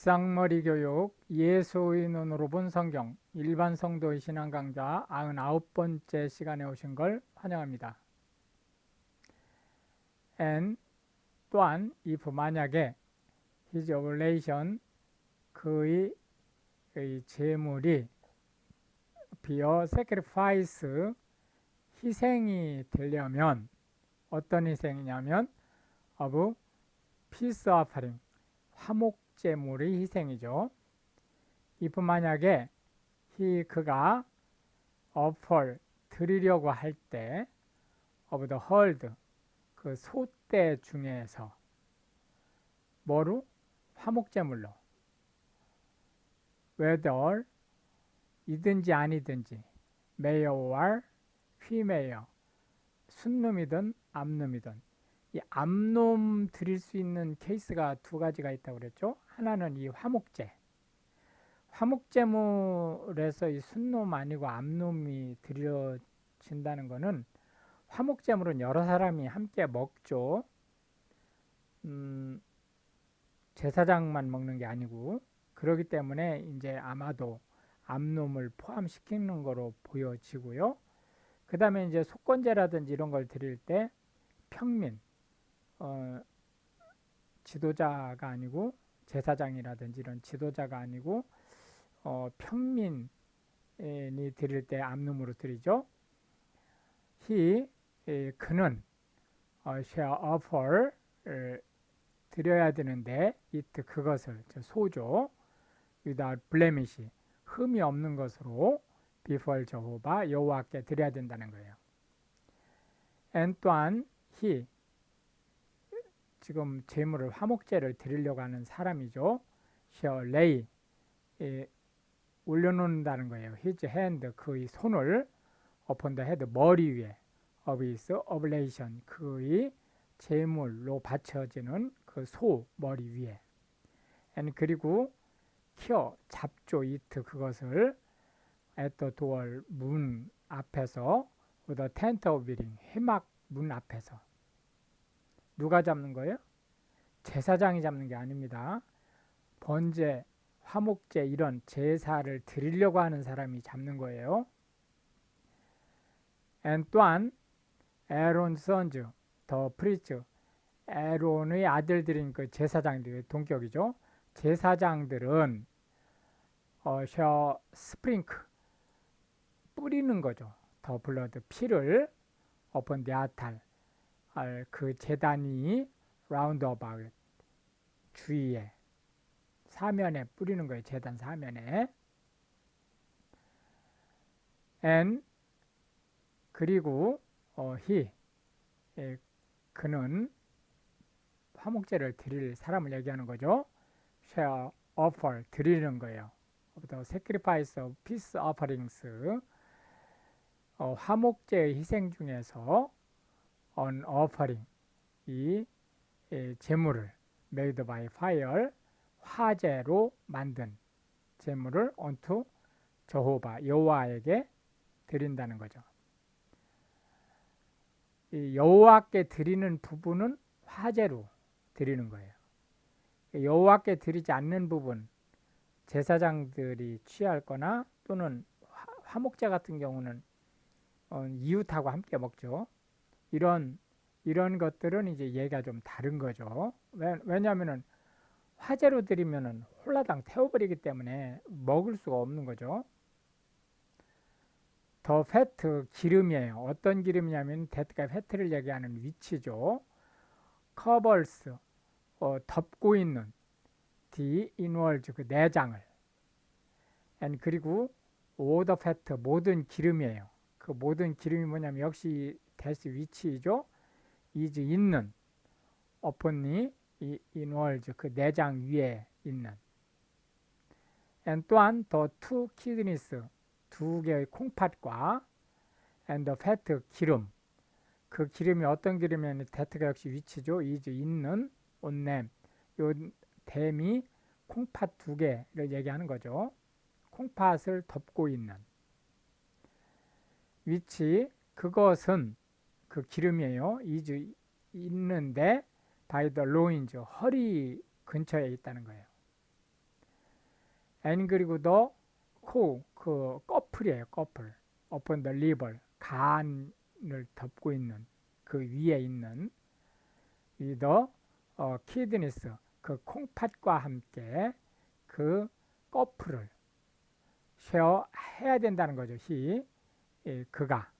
쌍머리 교육 예수의 눈으로 본 성경 일반 성도의 신앙 강좌 99번째 시간에 오신 걸 환영합니다. and 또한 if 만약에 his oblation 그의 의 제물이 비어 sacrifice 희생이 되려면 어떤 희생이냐면 of peace offering 화목 제물의 희생이죠. if 만약에 he 그가 offer 드리려고 할 때 of the herd 그 소떼 중에서 뭐로? 화목제물로. whether 이든지 아니든지 male or female 순놈이든 암놈이든 이 암놈 드릴 수 있는 케이스가 두 가지가 있다고 그랬죠. 하나는 이 화목제. 화목제물에서 이 순놈 아니고 암놈이 드려진다는 거는 화목제물은 여러 사람이 함께 먹죠. 음, 제사장만 먹는 게 아니고 그러기 때문에 이제 아마도 암놈을 포함시키는 거로 보여지고요. 그 다음에 이제 속건제라든지 이런 걸 드릴 때 평민, 어, 지도자가 아니고 제사장이라든지 이런 지도자가 아니고 어, 평민이 드릴 때 암놈으로 드리죠. he 에, 그는 어, shall offer 을 드려야 되는데 it 그것을 저 소죠. without blemish 흠이 없는 것으로 before 저호바 여호와께 드려야 된다는 거예요. and 또한 he 지금 제물을 화목제를 드리려고 하는 사람이죠. lay 에, 올려놓는다는 거예요. his hand 그의 손을 upon the head 머리 위에 of his oblation 그의 제물로 바쳐지는 그 소 머리 위에 and 그리고 키어 잡죠 이트 그것을 at the door 문 앞에서 the tent of meeting 회막 문 앞에서 누가 잡는 거예요? 제사장이 잡는 게 아닙니다. 번제, 화목제 이런 제사를 드리려고 하는 사람이 잡는 거예요. and 또한 에론 선즈 더 프리츠 에론의 아들들인 그 제사장들의 동격이죠. 제사장들은 어, 셔 스프링크 뿌리는 거죠. 더 블러드 피를 어번 데아탈 그 재단이 라운드 어바웃 주위에 사면에 뿌리는 거예요. 재단 사면에. and 그리고 어, he 예, 그는 화목제를 드릴 사람을 얘기하는 거죠. shall offer 드리는 거예요. the sacrifice of peace offerings 어, 화목제의 희생 중에서 an offering 이 예, 제물을 made by fire 화재로 만든 제물을 unto 저호바 여호와에게 드린다는 거죠. 이 여호와께 드리는 부분은 화재로 드리는 거예요. 여호와께 드리지 않는 부분 제사장들이 취할 거나 또는 화 목제 같은 경우는 어, 이웃하고 함께 먹죠. 이런 이런 것들은 이제 얘가 좀 다른 거죠. 왜, 왜냐하면은 화재로 드리면은 홀라당 태워버리기 때문에 먹을 수가 없는 거죠. 더 페트 기름이에요. 어떤 기름이냐면 데트가 페트를 얘기하는 위치죠. 커벌스 어, 덮고 있는 디 인월즈 그 내장을 and 그리고 오더 페트 모든 기름이에요. 그 모든 기름이 뭐냐면 역시 데스 위치이죠. 이즈 있는 어폰니 이 인월즈 그 내장 위에 있는 and 또한 더투 키드니스 두 개의 콩팥과 and the fat 기름 그 기름이 어떤 기름이냐면 데트가 역시 위치죠. 이즈 있는 온냄 요 댐이 콩팥 두 개를 얘기하는 거죠. 콩팥을 덮고 있는 위치 그것은 그 기름이에요. 이즈 있는데 the loins 허리 근처에 있다는 거예요. and 그리고 the 코, 그 꺼풀이에요. 꺼풀. upon the liver, 간을 덮고 있는 그 위에 있는 이 the 어, kidneys, 그 콩팥과 함께 그 꺼풀을 쉐어 해야 된다는 거죠. he, 예, 그가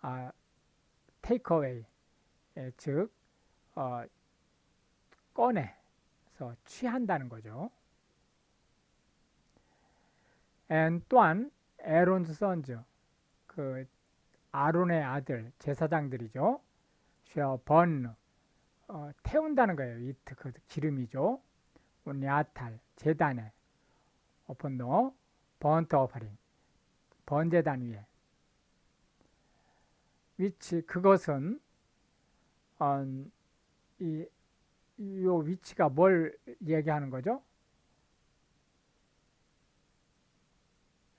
아, away, 예, 즉 어, 꺼내서 취한다는 거죠. and 또한 에론스 선즈 그 아론의 아들 제사장들이죠. 쉐어 번 어, 태운다는 거예요. 이트 그 기름이죠. 야탈 제단에 오픈노 번트 오퍼링 번제단 위에 위치 그것은 어, 이, 요 위치가 뭘 얘기하는 거죠?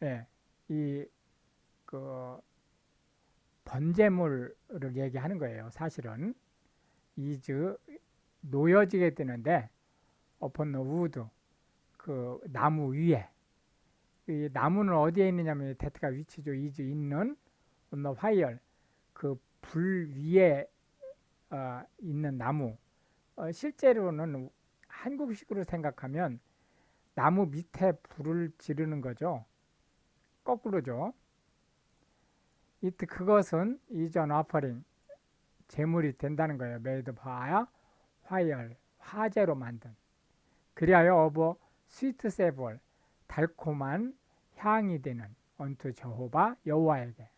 예, 이그 번제물을 얘기하는 거예요. 사실은 이즈 놓여지게 되는데 upon the wood 그 나무 위에 이 나무는 어디에 있느냐면 데트가 위치죠. 이즈 있는 on the fire 그 불 위에 어, 있는 나무 어, 실제로는 한국식으로 생각하면 나무 밑에 불을 지르는 거죠. 거꾸로죠. 이트 그것은 이전 와퍼링 제물이 된다는 거예요. 메이드 바야 화열 화재로 만든 그리하여 어버 스위트 세벌 달콤한 향이 되는 언투 저호바 여호와에게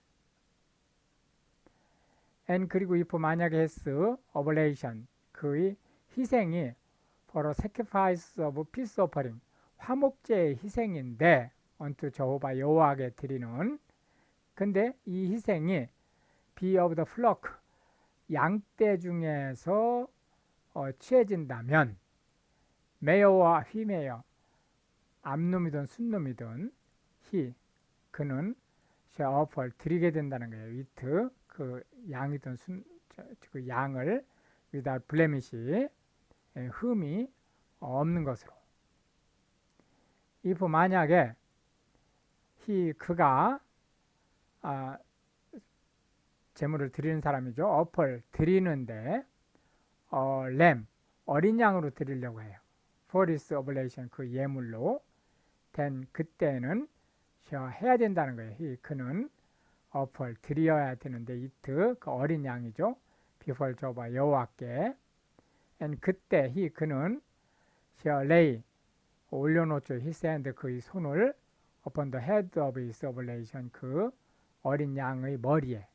앤 그리고 if 만약에 했스 어블레이션 그의 희생이 for sacrifice of peace offering 화목제의 희생인데 언투 저호바 여호와에게 드리는 근데 이 희생이 be of the flock 양떼 중에서 어, 취해진다면 메어와 휘메어 암놈이든 순놈이든 히 그는 쉐어펄 드리게 된다는 거예요. 위트 그 양이든 순, 저, 그 양을 without blemish 예, 흠이 없는 것으로. if 만약에 히 그가 아, 제물을 드리는 사람이죠. 어펄 드리는데 어, 램 어린 양으로 드리려고 해요. his oblation 그 예물로 된 그때는 해야 된다는 거예요. 히 그는 어펄 드려야 되는데 이트 그 어린 양이죠. before 저바 여호와께 and 그때 히 그는 셔 레이 올려놓죠. hand 그의 손을 upon the head of his oblation 그 어린 양의 머리에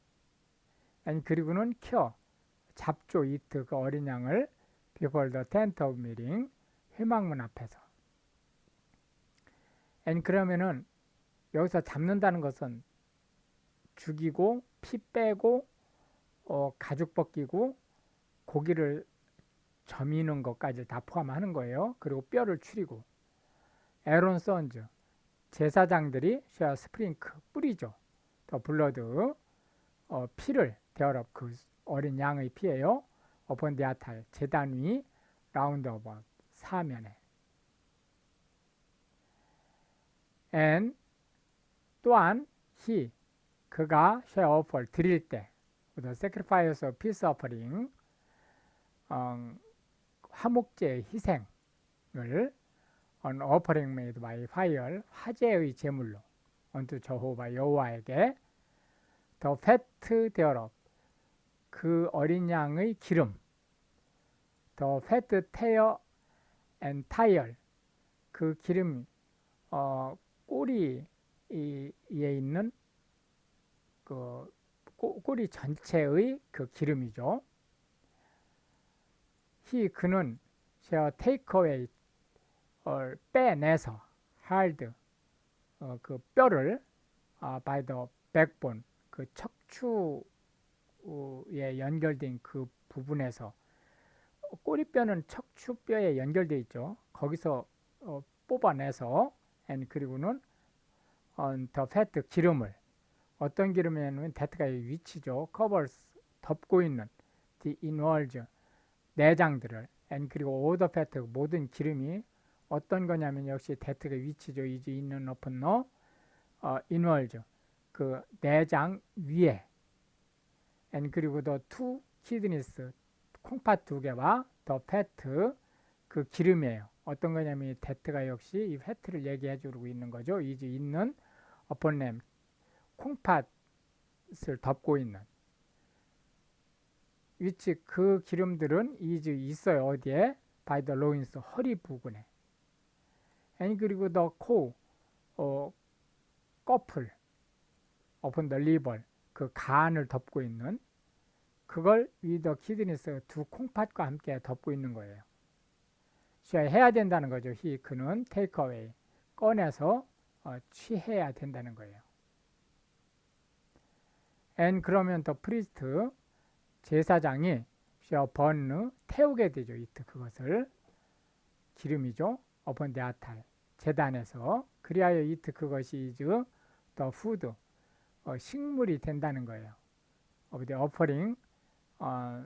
and 그리고는 켜 잡죠 이트 그 어린 양을 before the tent of meeting 회막문 앞에서 and 그러면은 여기서 잡는다는 것은 죽이고 피 빼고 어, 가죽 벗기고 고기를 저미는 것까지 다 포함하는 거예요. 그리고 뼈를 추리고 에론 선즈 제사장들이 쉐어 스프링크 뿌리죠. 더 블러드 어, 피를 데어럽 그 어린 양의 피예요. 어펀 데아탈 재단 위 라운드 어버 사면에 and 또한 he 그가 쉐어 오퍼를 드릴 때 the sacrifice of peace offering 어, 화목제의 희생을 on offering made by fire 화제의 제물로 unto 저호바 여호와에게 더 패트 thereof 그 어린 양의 기름 더 패트 테어 앤 타이얼 그 기름 어, 꼬리에 있는 그 꼬, 꼬리 전체의 그 기름이죠. 히 그는 shall take 어, 빼내서 hard 어, 그 뼈를 아, by the backbone 그 척추에 연결된 그 부분에서 꼬리뼈는 척추뼈에 연결되어 있죠. 거기서 어, 뽑아내서 and 그리고는 on the fat 기름을 어떤 기름이냐면 데트가 위치죠. covers 덮고 있는 the inwards 내장들을 and 그리고 all the fat 모든 기름이 어떤 거냐면 역시 데트가 위치죠. 이즈 있는 너 어, 인월즈 그 내장 위에 and 그리고 더투 키드니스 콩팥 두 개와 더 패트 그 기름이에요. 어떤 거냐면 이 데트가 역시 이 패트를 얘기해 주고 있는 거죠. 이즈 있는 어pon램 콩팥을 덮고 있는 위치 그 기름들은 이즈 있어요. 어디에? by the loins 허리 부근에. and 그리고 더 코 어, 꺼풀 open the liver 그 간을 덮고 있는 그걸 위더 키드니스 두 콩팥과 함께 덮고 있는 거예요. 취해야 된다는 거죠. 히 그는 away 꺼내서 어, 취해야 된다는 거예요. And 그러면 더 프리스트 제사장이 셔 번느 태우게 되죠. 이트 그것을 기름이죠. upon the altar 제단에서 그리하여 이트 그것이 이즈 더 푸드 어, 식물이 된다는 거예요. of the offering 어,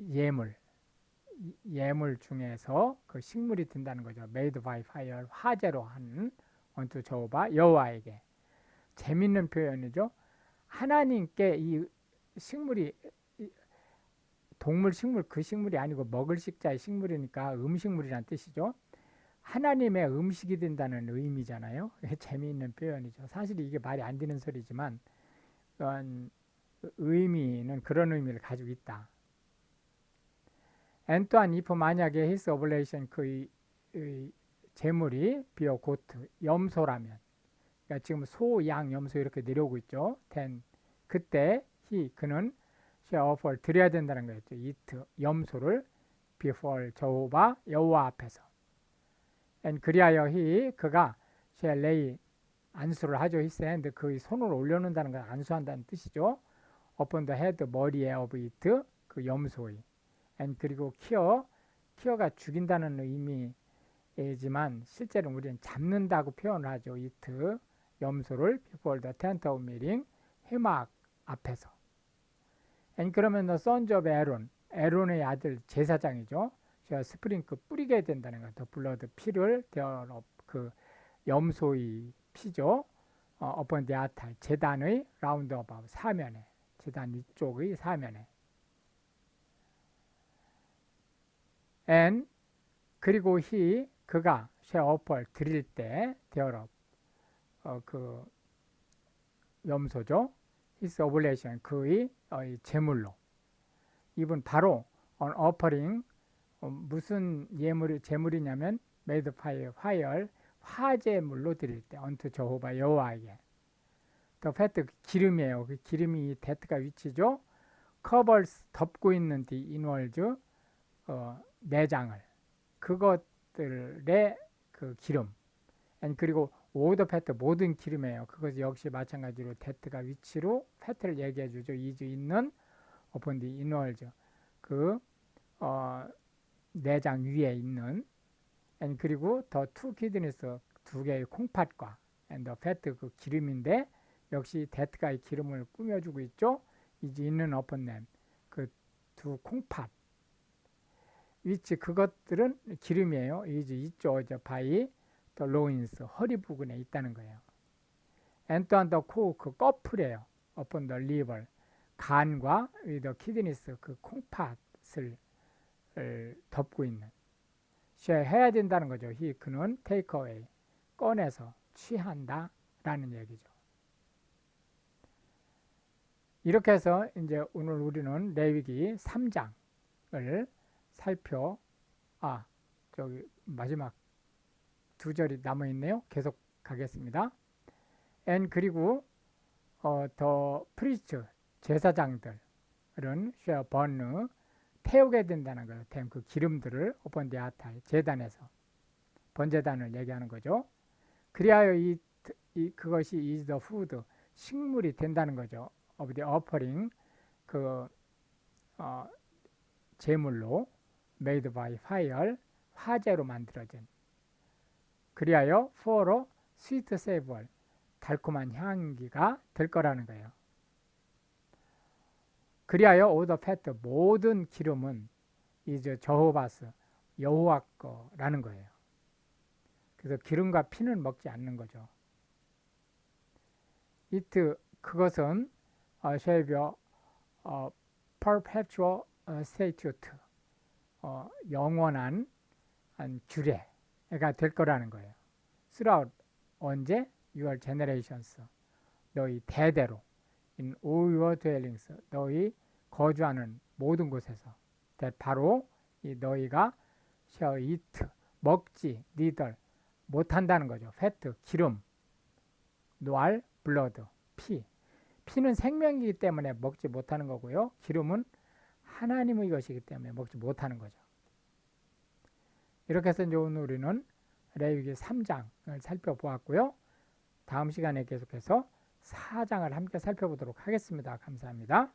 예물 예물 중에서 그 식물이 된다는 거죠. made by fire 화재로 한 unto 저호바 여호와에게 재밌는 표현이죠. 하나님께 이 식물이 이 동물 식물 그 식물이 아니고 먹을 식자의 식물이니까 음식물이란 뜻이죠. 하나님의 음식이 된다는 의미잖아요. 재미있는 표현이죠. 사실 이게 말이 안 되는 소리지만 어, 의미는 그런 의미를 가지고 있다. and 또한 if 만약에 his oblation 그 재물이 비어 고트 염소라면 그러니까 지금 소, 양, 염소 이렇게 내려오고 있죠. then 그때 he 그는 shall offer 드려야 된다는 거였죠. it 염소를 before 저호바 여호와 앞에서 and 그리하여 he 그가 shall lay 안수를 하죠. his hand 그 손을 올려놓는다는 건 안수한다는 뜻이죠. upon the head 머리에 of it 그 염소의 and 그리고 키어 키어가 죽인다는 의미이지만 실제로 우리는 잡는다고 표현을 하죠. it 염소를 before the tent of meeting 회막 앞에서 and 그러면 the sons of Aaron 에론의 아들 제사장이죠. 제가 스프링크 뿌리게 된다는 것, 더 블러드 피를 그 염소의 피죠. 어, upon the altar 제단의 라운드 어바웃 사면에 재단 위쪽의 사면에 and 그리고 he 그가 쉐어펄 드릴 때 되어러 어, 그 염소죠. his oblation 그의 어, 제물로 이분 바로 on offering 어, 무슨 예물이 제물이냐면 made fire 화열 화제물로 드릴 때 unto 저호바 여호와에게 더 패트 기름이에요. 그 기름이 데트가 위치죠. covers 덮고 있는 디 인월즈 어, 내장을 그것들의 그 기름 and 그리고 오더 패트 모든 기름이에요. 그것 역시 마찬가지로 데트가 위치로 패트를 얘기해 주죠. 이즈 있는 디 인월즈 그 어, 내장 위에 있는 and 그리고 더 투 키드니스 두 개의 콩팥과 and the 그 기름인데 역시 데트가의 기름을 꾸며주고 있죠. 이제 있는 어펀냄 그두 콩팥 위치 그것들은 기름이에요. 이제 있죠. 저 바이 더 로인스 허리 부근에 있다는 거예요. and 또한 더코그 꺼풀이에요. upon the 간과 위더 키드니스 그 콩팥을 덮고 있는 해야 된다는 거죠. 히 그는 take away 꺼내서 취한다라는 얘기죠. 이렇게 해서 이제 오늘 우리는 레위기 3장을 살펴 아 저기 마지막 두 절이 남아 있네요. 계속 가겠습니다. and 그리고 어, 더 프리스트 제사장들은 쉐어 번느 태우게 된다는 거예요. 그 기름들을 데아타이 재단에서 번제단을 얘기하는 거죠. 그리하여 이, 이 그것이 is the food 식물이 된다는 거죠. of the offering 그 어, 제물로 made by fire 화재로 만들어진 그리하여 a sweet savor 달콤한 향기가 될 거라는 거예요. 그리하여 the fat 모든 기름은 이제 저호바스 여호와 거라는 거예요. 그래서 기름과 피는 먹지 않는 거죠. 이트 그것은 어, 쉐비어 어, perpetual 어, statute 어, 영원한 한 주례 가 될 거라는 거예요. throughout 언제 your generations 너희 대대로 in all your dwellings 너희 거주하는 모든 곳에서 that 바로 이 너희가 shall eat 먹지 니들 못한다는 거죠. fat 기름 노알 블러드 피 피는 생명이기 때문에 먹지 못하는 거고요. 기름은 하나님의 것이기 때문에 먹지 못하는 거죠. 이렇게 해서 이제 오늘 우리는 레위기 3장을 살펴보았고요. 다음 시간에 계속해서 4장을 함께 살펴보도록 하겠습니다. 감사합니다.